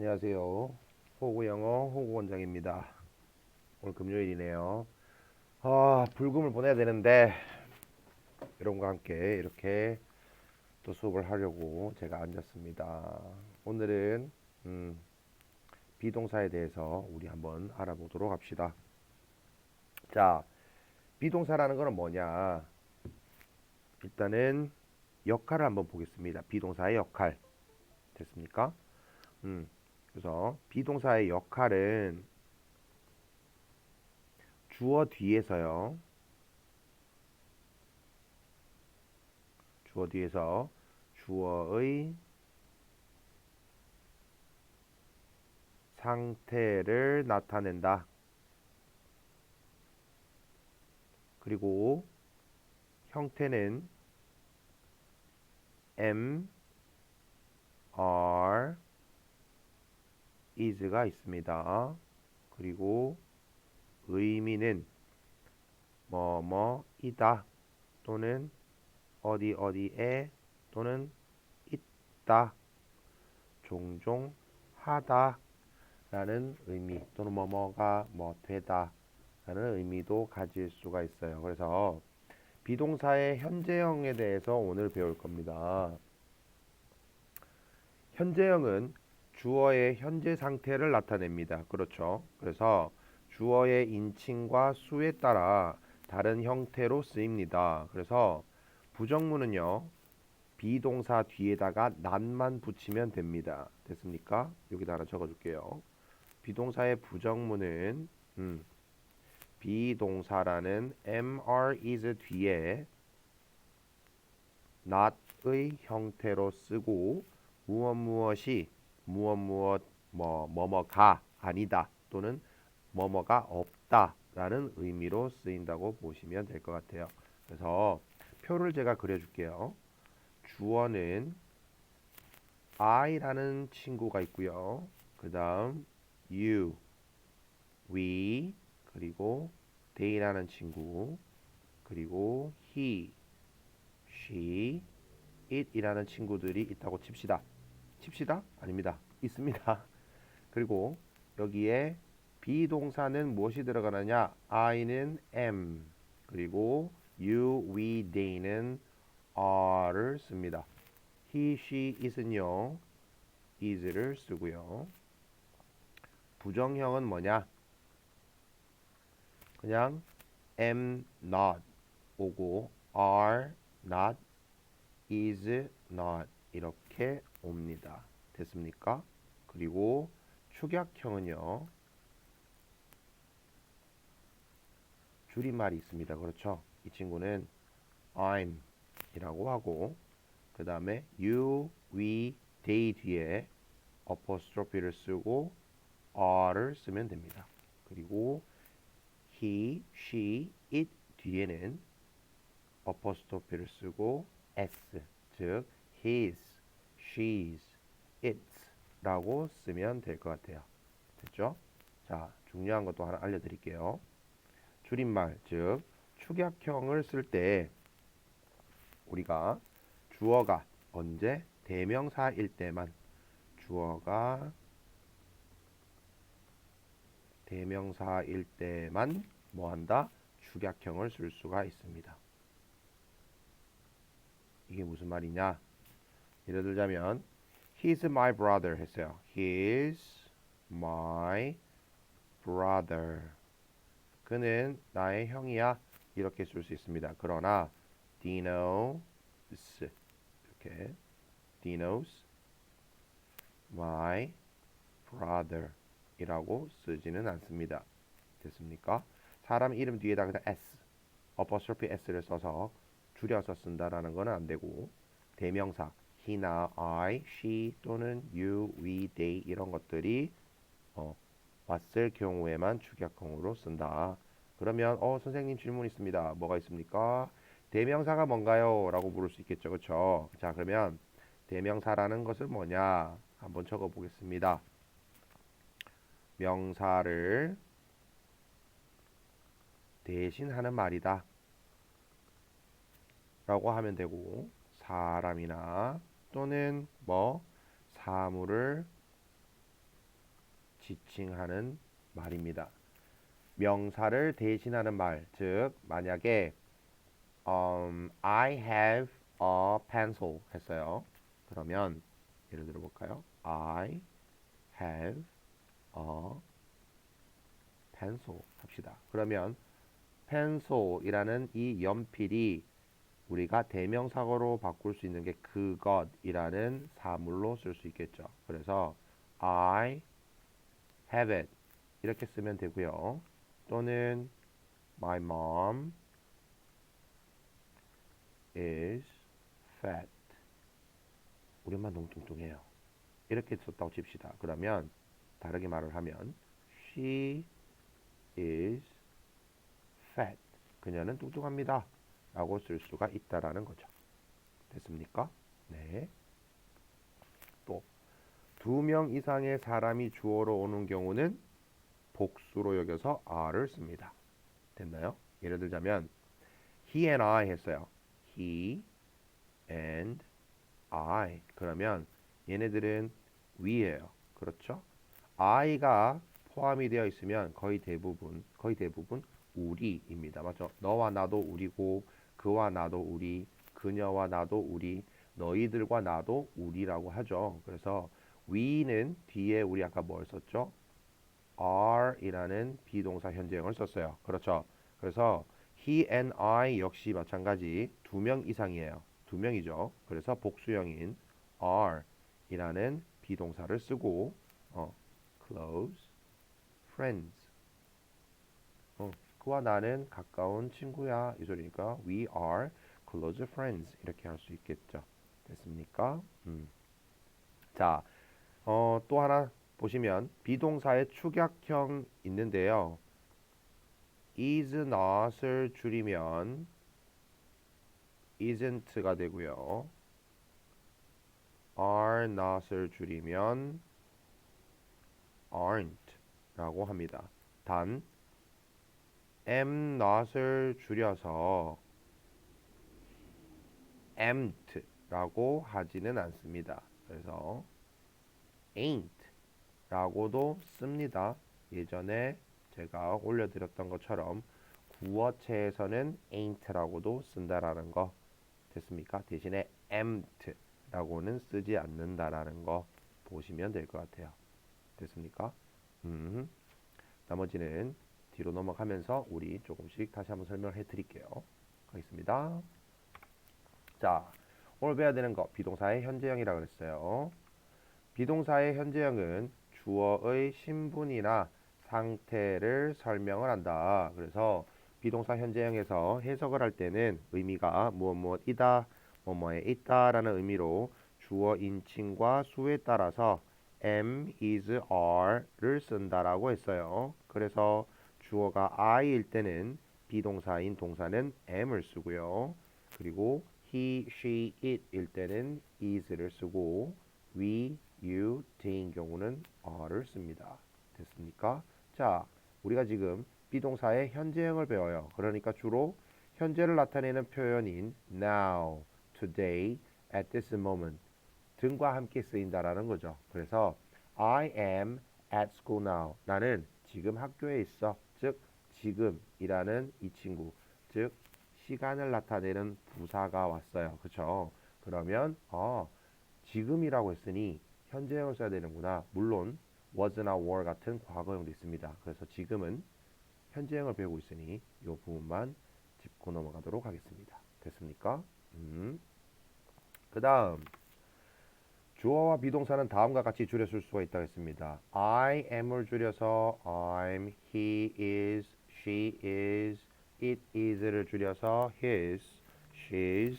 안녕하세요. 호구 영어 호구 원장입니다. 오늘 금요일이네요. 아, 불금을 보내야 되는데 여러분과 함께 이렇게 또 수업을 하려고 제가 앉았습니다. 오늘은 음, 비동사에 대해서 우리 한번 알아보도록 합시다. 자, 비동사라는 거는 뭐냐? 일단은 역할을 한번 보겠습니다. 비동사의 역할. 됐습니까? 음, 그래서 비동사의 역할은 주어 뒤에서요. 주어 뒤에서 주어의 상태를 나타낸다. 그리고 형태는 M, R, is가 있습니다. 그리고 의미는 뭐뭐이다 또는 어디 어디에 또는 있다 종종 하다 라는 의미 또는 뭐뭐가 뭐 되다 라는 의미도 가질 수가 있어요. 그래서 비동사의 현재형에 대해서 오늘 배울 겁니다. 현재형은 주어의 현재 상태를 나타냅니다. 그렇죠. 그래서 주어의 인칭과 수에 따라 다른 형태로 쓰입니다. 그래서 부정문은요. 비동사 뒤에다가 난만 붙이면 됩니다. 됐습니까? 여기다 하나 적어줄게요. 비동사의 부정문은 음, 비동사라는 mr is 뒤에 not의 형태로 쓰고 무엇 무엇이 무엇 무엇 뭐 뭐뭐가 아니다 또는 뭐뭐가 없다라는 의미로 쓰인다고 보시면 될 것 같아요. 그래서 표를 제가 그려줄게요. 주어는 I라는 친구가 있고요. 그 다음 you, we, 그리고 they라는 친구, 그리고 he, she, it이라는 친구들이 있다고 칩시다. 칩시다? 아닙니다. 있습니다. 그리고 여기에 비동사는 무엇이 들어가느냐? I는 am, 그리고 you, we, they는 are를 씁니다. he, she, it은요, is를 쓰고요. 부정형은 뭐냐? 그냥 am not 오고 are not, is not 이렇게 옵니다. 됐습니까? 그리고 축약형은요. 줄임말이 있습니다. 그렇죠? 이 친구는 I'm 이라고 하고 그 다음에 you, we, they 뒤에 apostrophe를 쓰고 are를 쓰면 됩니다. 그리고 he, she, it 뒤에는 apostrophe를 쓰고 s 즉 his, she's, its 라고 쓰면 될 것 같아요. 됐죠? 자, 중요한 것도 하나 알려드릴게요. 줄임말, 즉 축약형을 쓸 때 우리가 주어가 언제 대명사일 때만 주어가 대명사일 때만 뭐한다? 축약형을 쓸 수가 있습니다. 이게 무슨 말이냐? 예를 들자면 He's my brother 했어요. He's my brother. 그는 나의 형이야. 이렇게 쓸 수 있습니다. 그러나 Dino's 이렇게 Dino's my brother 이라고 쓰지는 않습니다. 됐습니까? 사람 이름 뒤에다 그냥 s apostrophe s를 써서 줄여서 쓴다라는 건 안 되고 대명사 he나 I, she 또는 you, we, they 이런 것들이 어, 왔을 경우에만 축약형으로 쓴다. 그러면 어 선생님 질문 있습니다. 뭐가 있습니까? 대명사가 뭔가요? 라고 물을 수 있겠죠. 그렇죠? 자, 그러면 대명사라는 것은 뭐냐? 한번 적어 보겠습니다. 명사를 대신하는 말이다. 라고 하면 되고 사람이나 또는 뭐 사물을 지칭하는 말입니다. 명사를 대신하는 말, 즉 만약에 um, I have a pencil 했어요. 그러면 예를 들어 볼까요? I have a pencil 합시다. 그러면 pencil이라는 이 연필이 우리가 대명사고로 바꿀 수 있는 게 그것이라는 사물로 쓸 수 있겠죠. 그래서 I have it 이렇게 쓰면 되고요. 또는 my mom is fat. 우리 엄마 너무 뚱뚱해요. 이렇게 썼다고 칩시다. 그러면 다르게 말을 하면 she is fat. 그녀는 뚱뚱합니다. 라고 쓸 수가 있다라는 거죠. 됐습니까? 네. 또 두 명 이상의 사람이 주어로 오는 경우는 복수로 여겨서 are를 씁니다. 됐나요? 예를 들자면 he and I 했어요. he and I. 그러면 얘네들은 we예요. 그렇죠? I가 포함이 되어 있으면 거의 대부분 거의 대부분 우리입니다. 맞죠? 너와 나도 우리고 그와 나도 우리, 그녀와 나도 우리, 너희들과 나도 우리라고 하죠. 그래서 we는 뒤에 우리 아까 뭘 썼죠? are이라는 비동사 현재형을 썼어요. 그렇죠? 그래서 he and I 역시 마찬가지 두 명 이상이에요. 두 명이죠. 그래서 복수형인 are이라는 비동사를 쓰고 어, close friends. 어, 그와 나는 가까운 친구야 이 소리니까 we are close friends 이렇게 할 수 있겠죠. 됐습니까? 음. 자, 어, 또 하나 보시면 비동사의 축약형 있는데요. is not을 줄이면 isn't가 되고요. are not을 줄이면 aren't라고 합니다. 단 am not을 줄여서 am't라고 하지는 않습니다. 그래서 ain't라고도 씁니다. 예전에 제가 올려드렸던 것처럼 구어체에서는 ain't라고도 쓴다라는 거 됐습니까? 대신에 am't라고는 쓰지 않는다라는 거 보시면 될 것 같아요. 됐습니까? 음, 나머지는 뒤로 넘어가면서 우리 조금씩 다시 한번 설명해 드릴게요. 가겠습니다. 자, 오늘 배워야 되는 거 비동사의 현재형이라 그랬어요. 비동사의 현재형은 주어의 신분이나 상태를 설명을 한다. 그래서 비동사 현재형에서 해석을 할 때는 의미가 무엇 무엇이다, 뭐뭐에 있다라는 의미로 주어 인칭과 수에 따라서 am, is, are를 쓴다라고 했어요. 그래서 주어가 I일 때는 비동사인 동사는 am을 쓰고요. 그리고 he, she, it일 때는 is를 쓰고 we, you, they인 경우는 are를 씁니다. 됐습니까? 자, 우리가 지금 비동사의 현재형을 배워요. 그러니까 주로 현재를 나타내는 표현인 now, today, at this moment 등과 함께 쓰인다라는 거죠. 그래서 I am at school now. 나는 지금 학교에 있어. 즉 지금이라는 이 친구, 즉 시간을 나타내는 부사가 왔어요. 그렇죠? 그러면 어, 지금이라고 했으니 현재형을 써야 되는구나. 물론 was나 were 같은 과거형도 있습니다. 그래서 지금은 현재형을 배우고 있으니 이 부분만 짚고 넘어가도록 하겠습니다. 됐습니까? 음. 그 다음 주어와 비동사는 다음과 같이 줄여 쓸 수가 있다고 했습니다. I am을 줄여서 I'm, he is, she is, it is를 줄여서 his, she's,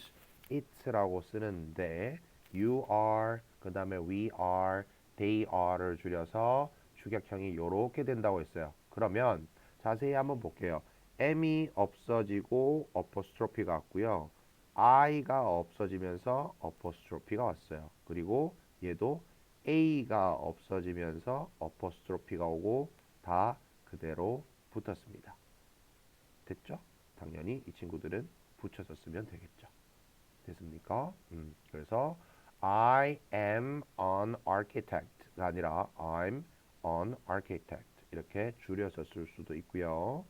it라고 쓰는데 you are, 그 다음에 we are, they are를 줄여서 주격형이 이렇게 된다고 했어요. 그러면 자세히 한번 볼게요. m이 없어지고 어퍼스트로피가 왔고요. i가 없어지면서 어퍼스트로피가 왔어요. 그리고 얘도 a가 없어지면서 어퍼스트로피가 오고 다 그대로 붙었습니다. 됐죠? 당연히 이 친구들은 붙여서 쓰면 되겠죠. 됐습니까? 음, 그래서 I am an architect가 아니라 I'm an architect 이렇게 줄여서 쓸 수도 있고요.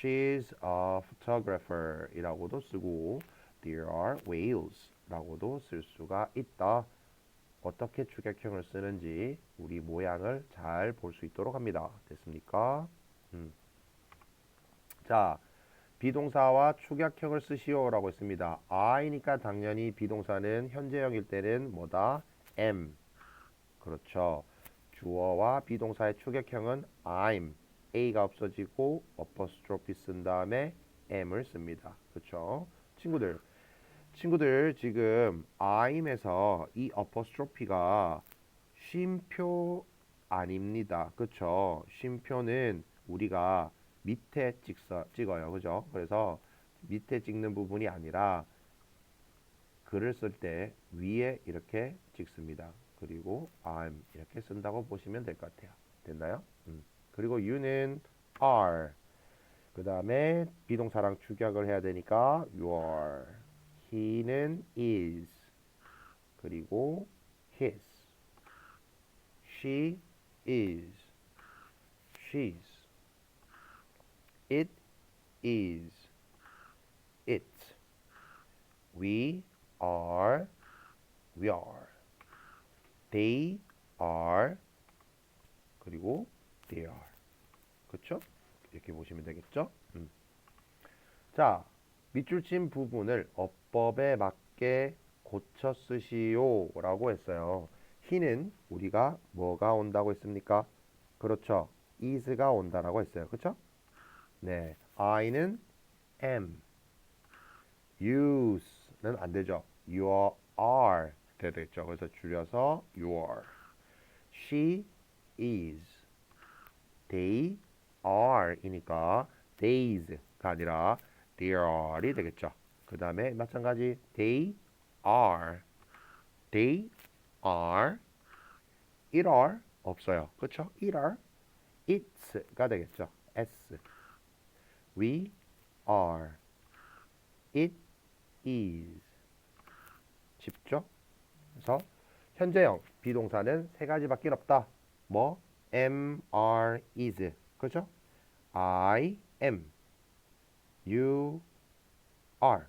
She's a photographer 이라고도 쓰고 There are whales 라고도 쓸 수가 있다. 어떻게 축약형을 쓰는지 우리 모양을 잘 볼 수 있도록 합니다. 됐습니까? 음. 자, 비동사와 축약형을 쓰시오라고 했습니다. I니까 당연히 비동사는 현재형일 때는 뭐다? am. 그렇죠. 주어와 비동사의 축약형은 I'm. A가 없어지고 apostrophe 쓴 다음에 am을 씁니다. 그렇죠. 친구들, 친구들 지금 I'm에서 이 apostrophe가 쉼표 아닙니다. 그렇죠. 쉼표는 우리가 밑에 찍서, 찍어요. 그죠? 그래서 밑에 찍는 부분이 아니라 글을 쓸 때 위에 이렇게 찍습니다. 그리고 I'm 이렇게 쓴다고 보시면 될 것 같아요. 됐나요? 음. 그리고 you는 are. 그 다음에 비동사랑 축약을 해야 되니까 you are. he는 is. 그리고 his. she is. she's. It is. It. We are. We are. They are. 그리고 they are. 그렇죠? 이렇게 보시면 되겠죠? 음. 자, 밑줄 친 부분을 어법에 맞게 고쳐 쓰시오 라고 했어요. he는 우리가 뭐가 온다고 했습니까? 그렇죠. is가 온다라고 했어요. 그렇죠? 네, I는 am, use는 안 되죠. you are 돼야 되겠죠. 그래서 줄여서 you are. She is. They are이니까 days가 아니라 they are이 되겠죠. 그 다음에 마찬가지 they are. They are. it are 없어요. 그렇죠? it are. it's가 되겠죠. s. We are. It is. 쉽죠? 그래서 현재형 비동사는 세 가지밖에 없다. 뭐? am, are, is. 그렇죠? I am. You are.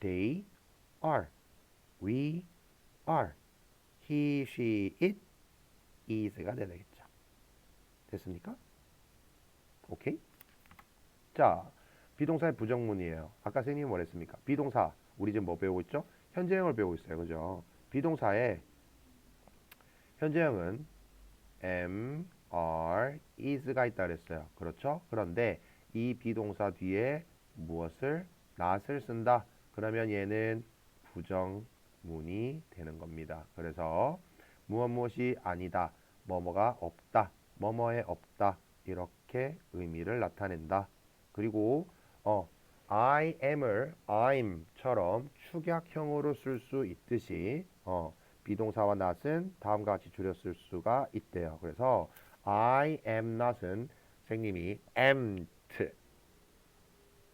They are. We are. He, she, it, is가 되겠죠. 됐습니까? 오케이? 자, 비동사의 부정문이에요. 아까 선생님이 뭐랬습니까? 비동사, 우리 지금 뭐 배우고 있죠? 현재형을 배우고 있어요. 그죠? 비동사의 현재형은 am, are, is가 있다 그랬어요. 그렇죠? 그런데 이 비동사 뒤에 무엇을 not을 쓴다. 그러면 얘는 부정문이 되는 겁니다. 그래서 무엇 무엇이 아니다. 뭐뭐가 없다. 뭐뭐에 없다. 이렇게 의미를 나타낸다. 그리고 어 I am을 I'm처럼 축약형으로 쓸 수 있듯이 어 비동사와 not은 다음과 같이 줄여 쓸 수가 있대요. 그래서 I am not은 선생님이 am't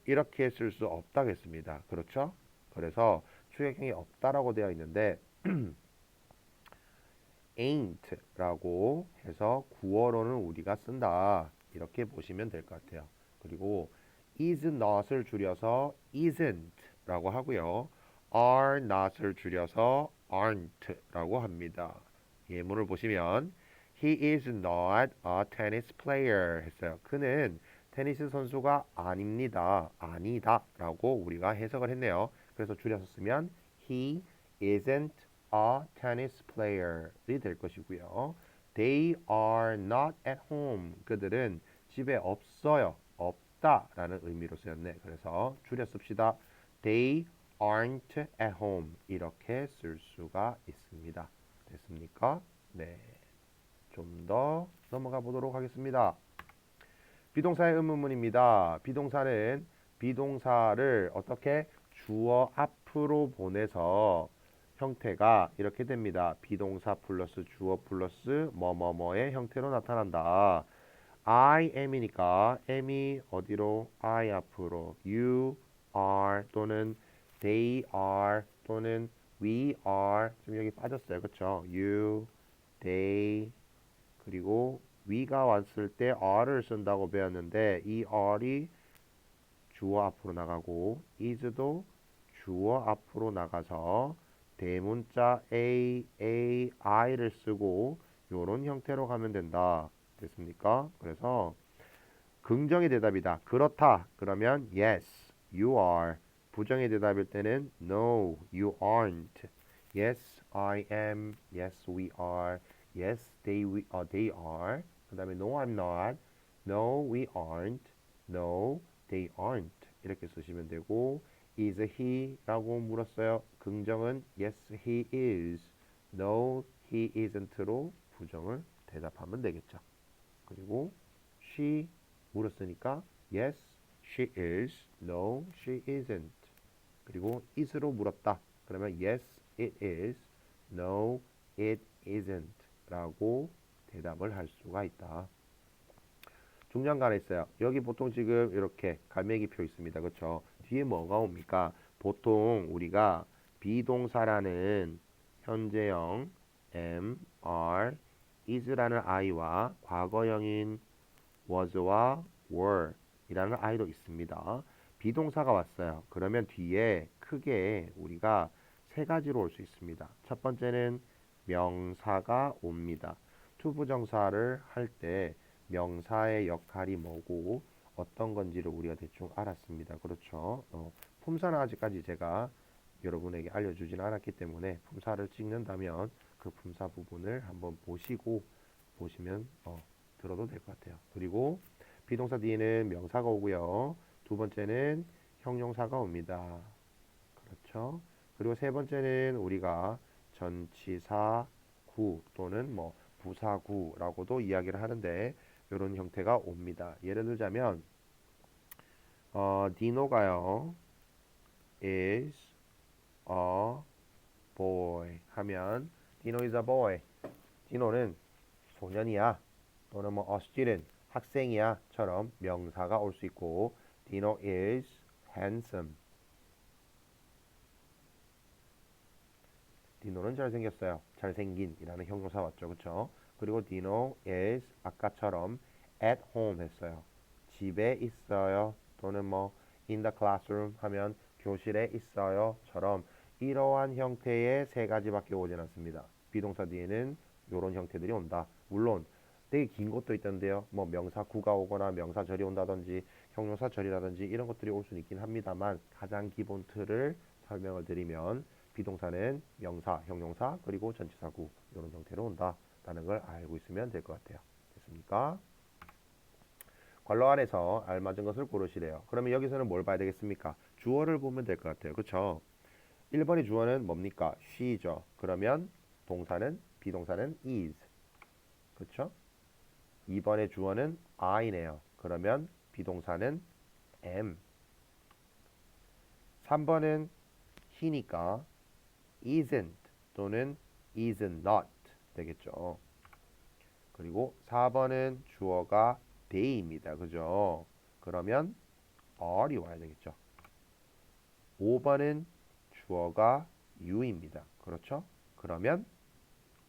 이렇게 쓸 수 없다겠습니다. 그렇죠? 그래서 축약형이 없다라고 되어 있는데 ain't라고 해서 구어로는 우리가 쓴다. 이렇게 보시면 될 것 같아요. 그리고 is not을 줄여서 isn't라고 하고요. are not을 줄여서 aren't라고 합니다. 예문을 보시면 he is not a tennis player 했어요. 그는 테니스 선수가 아닙니다. 아니다라고 우리가 해석을 했네요. 그래서 줄여서 쓰면 he isn't a tennis player이 될 것이고요. They are not at home. 그들은 집에 없어요. 없다 라는 의미로 쓰였네. 그래서 줄여 씁시다. They aren't at home. 이렇게 쓸 수가 있습니다. 됐습니까? 네. 좀 더 넘어가 보도록 하겠습니다. 비동사의 의문문입니다. 비동사는 비동사를 어떻게 주어 앞으로 보내서 형태가 이렇게 됩니다. 비동사 플러스 주어 플러스 뭐뭐뭐의 형태로 나타난다. I am이니까 am이 어디로 I 앞으로 you are 또는 they are 또는 we are 좀 여기 빠졌어요. 그렇죠? you, they 그리고 we가 왔을 때 are를 쓴다고 배웠는데 이 are이 주어 앞으로 나가고 is도 주어 앞으로 나가서 대문자 a, a, i를 쓰고 요런 형태로 가면 된다. 됐습니까? 그래서 긍정의 대답이다. 그렇다. 그러면 yes, you are. 부정의 대답일 때는 no, you aren't. Yes, I am. Yes, we are. Yes, they we, uh, they are. 그다음에 no, I'm not. No, we aren't. No, they aren't. 이렇게 쓰시면 되고 is he라고 물었어요. 긍정은 yes, he is. No, he isn't로 부정을 대답하면 되겠죠. 그리고 she 물었으니까 yes, she is. No, she isn't. 그리고 is로 물었다. 그러면 yes, it is. No, it isn't. 라고 대답을 할 수가 있다. 중간간에 있어요. 여기 보통 지금 이렇게 갈매기표 있습니다. 그렇죠? 뒤에 뭐가 옵니까? 보통 우리가 비동사라는 현재형 am, are, is라는 i와 과거형인 was와 were 이라는 i도 있습니다. 비동사가 왔어요. 그러면 뒤에 크게 우리가 세 가지로 올 수 있습니다. 첫 번째는 명사가 옵니다. 투부정사를 할 때 명사의 역할이 뭐고 어떤 건지를 우리가 대충 알았습니다. 그렇죠? 어, 품사는 아직까지 제가 여러분에게 알려주진 않았기 때문에 품사를 찍는다면 그 품사 부분을 한번 보시고 보시면 어, 들어도 될 것 같아요. 그리고 비동사 뒤에는 명사가 오고요. 두 번째는 형용사가 옵니다. 그렇죠? 그리고 세 번째는 우리가 전치사 구 또는 뭐 부사구라고도 이야기를 하는데 이런 형태가 옵니다. 예를 들자면 어, 디노가요 is a boy 하면 디노 is a boy 디노는 소년이야 또는 뭐 a student 학생이야처럼 명사가 올 수 있고 디노 is handsome 디노는 잘생겼어요. 잘생긴이라는 형용사 왔죠. 그쵸? 그리고 디노 is 아까처럼 at home 했어요. 집에 있어요. 또는 뭐 in the classroom 하면 교실에 있어요처럼 이러한 형태의 세 가지밖에 오진 않습니다. 비동사 뒤에는 이런 형태들이 온다. 물론 되게 긴 것도 있던데요. 뭐 명사 구가 오거나 명사절이 온다든지 형용사절이라든지 이런 것들이 올 수는 있긴 합니다만 가장 기본 틀을 설명을 드리면 비동사는 명사, 형용사, 그리고 전치사구 이런 형태로 온다라는 걸 알고 있으면 될 것 같아요. 됐습니까? 괄호 안에서 알맞은 것을 고르시래요. 그러면 여기서는 뭘 봐야 되겠습니까? 주어를 보면 될 것 같아요. 그렇죠? 1번의 주어는 뭡니까? she죠. 그러면 동사는 비동사는 is. 그렇죠? 2번의 주어는 I네요. 그러면 비동사는 am. 3번은 he니까 isn't 또는 is not 되겠죠. 그리고 4번은 주어가 they입니다. 그죠? 그러면 are이 와야 되겠죠. 5번은 주어가 you입니다. 그렇죠? 그러면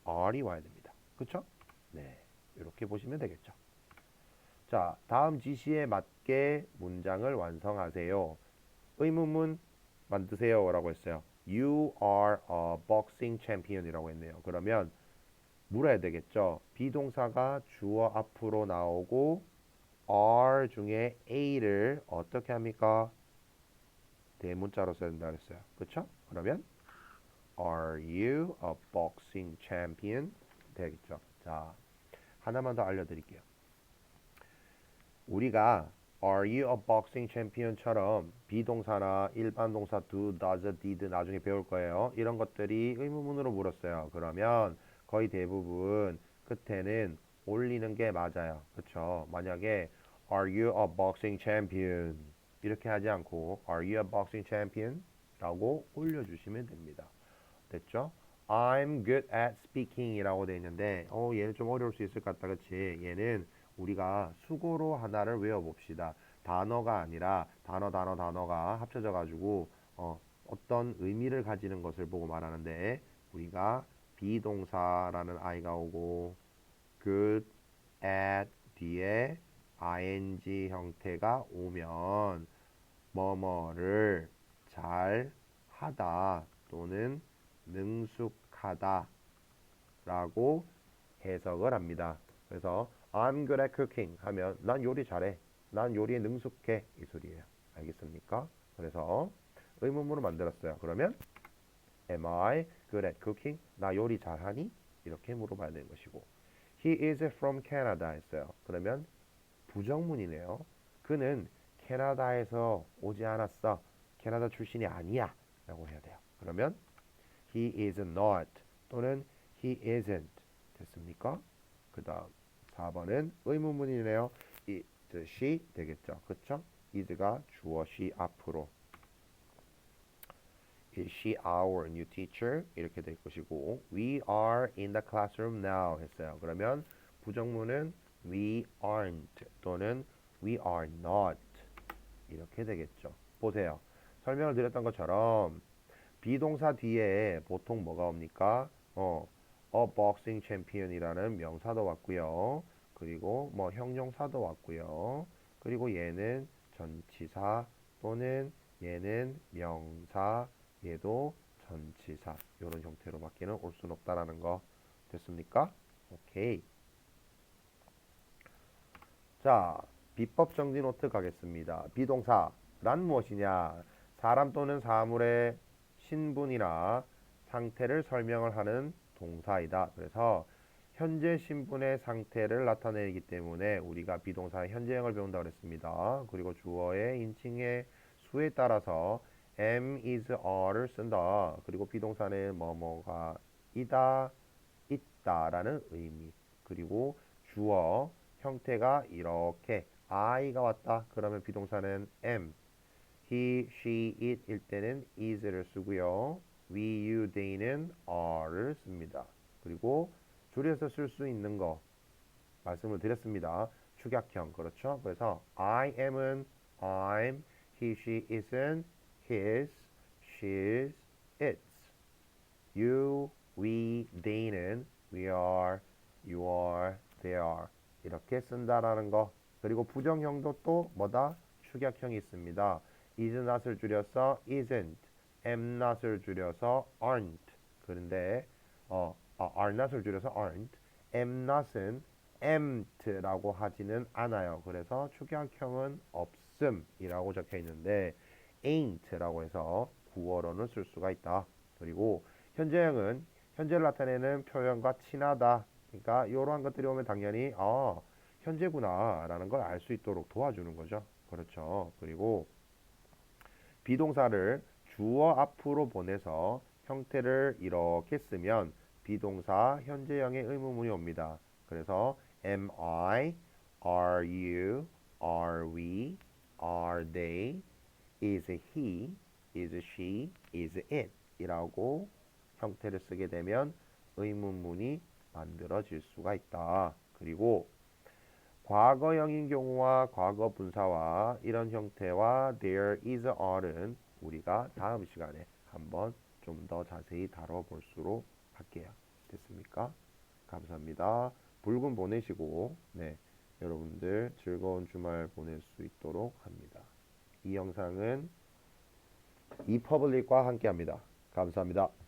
are이 와야 됩니다. 그렇죠? 네. 이렇게 보시면 되겠죠. 자, 다음 지시에 맞게 문장을 완성하세요. 의문문 만드세요 라고 했어요. You are a boxing champion이라고 했네요. 그러면 물어야 되겠죠. 비동사가 주어 앞으로 나오고 are 중에 a를 어떻게 합니까? 대문자로 써야 된다 그랬어요. 그렇죠? 그러면 Are you a boxing champion? 되겠죠. 자, 하나만 더 알려드릴게요. 우리가 Are you a boxing champion처럼 비동사나 일반 동사 do, does, did 나중에 배울 거예요. 이런 것들이 의문문으로 물었어요. 그러면 거의 대부분 끝에는 올리는 게 맞아요. 그렇죠? 만약에 Are you a boxing champion? 이렇게 하지 않고 Are you a boxing champion? 라고 올려주시면 됩니다. 됐죠? I'm good at speaking 이라고 되어 있는데 어 얘는 좀 어려울 수 있을 것 같다 그치 얘는 우리가 수고로 하나를 외워봅시다 단어가 아니라 단어 단어 단어가 합쳐져 가지고 어, 어떤 의미를 가지는 것을 보고 말하는데 우리가 비동사라는 아이가 오고 good at 뒤에 ing 형태가 오면 뭐뭐를 잘 하다 또는 능숙하다 라고 해석을 합니다. 그래서 I'm good at cooking 하면 난 요리 잘해. 난 요리에 능숙해. 이 소리예요. 알겠습니까? 그래서 의문문을 만들었어요. 그러면 Am I good at cooking? 나 요리 잘하니? 이렇게 물어봐야 되는 것이고 He is from Canada 했어요. 그러면 부정문이네요. 그는 캐나다에서 오지 않았어. 캐나다 출신이 아니야. 라고 해야 돼요. 그러면 He is not 또는 He isn't 됐습니까? 그 다음 4번은 의문문이네요. 이, 저, she 되겠죠. 그쵸? is가 주어 she 앞으로 Is she our new teacher? 이렇게 될 것이고 We are in the classroom now 했어요. 그러면 부정문은 We aren't 또는 We are not 이렇게 되겠죠. 보세요. 설명을 드렸던 것처럼 비동사 뒤에 보통 뭐가 옵니까? 어, a boxing champion이라는 명사도 왔고요. 그리고 뭐 형용사도 왔고요. 그리고 얘는 전치사 또는 얘는 명사, 얘도 전치사 이런 형태로밖에는 올 수는 없다라는 거 됐습니까? 오케이. 자, 비법 정리 노트 가겠습니다. 비동사란 무엇이냐? 사람 또는 사물의 신분이나 상태를 설명을 하는 동사이다. 그래서 현재 신분의 상태를 나타내기 때문에 우리가 비동사의 현재형을 배운다고 했습니다. 그리고 주어의 인칭의 수에 따라서 am, is, are를 쓴다. 그리고 비동사는 뭐뭐가 이다, 있다라는 의미. 그리고 주어 형태가 이렇게 I가 왔다. 그러면 비동사는 am. he, she, it 일 때는 is를 쓰고요. we, you, they는 are를 씁니다. 그리고 줄여서 쓸 수 있는 거 말씀을 드렸습니다. 축약형 그렇죠? 그래서 I am은 I'm, he, she, is은 his, she's, its. you, we, they는 we are, you are, they are. 이렇게 쓴다라는 거. 그리고 부정형도 또 뭐다? 축약형이 있습니다. is not을 줄여서 isn't, am not을 줄여서 aren't. 그런데 어, 아, are not을 줄여서 aren't, am not은 amt라고 하지는 않아요. 그래서 축약형은 없음이라고 적혀 있는데 ain't라고 해서 구어로는 쓸 수가 있다. 그리고 현재형은 현재를 나타내는 표현과 친하다. 그러니까 이러한 것들이 오면 당연히 아 현재구나라는 걸 알 수 있도록 도와주는 거죠. 그렇죠. 그리고 비동사를 주어 앞으로 보내서 형태를 이렇게 쓰면 비동사 현재형의 의문문이 옵니다. 그래서 am I, are you, are we, are they, is he, is she, is it 이라고 형태를 쓰게 되면 의문문이 만들어질 수가 있다. 그리고 과거형인 경우와 과거 분사와 이런 형태와 there is are는 우리가 다음 시간에 한번 좀 더 자세히 다뤄볼수록 할게요. 됐습니까? 감사합니다. 붉은 보내시고 네 여러분들 즐거운 주말 보낼 수 있도록 합니다. 이 영상은 이퍼블릭과 함께합니다. 감사합니다.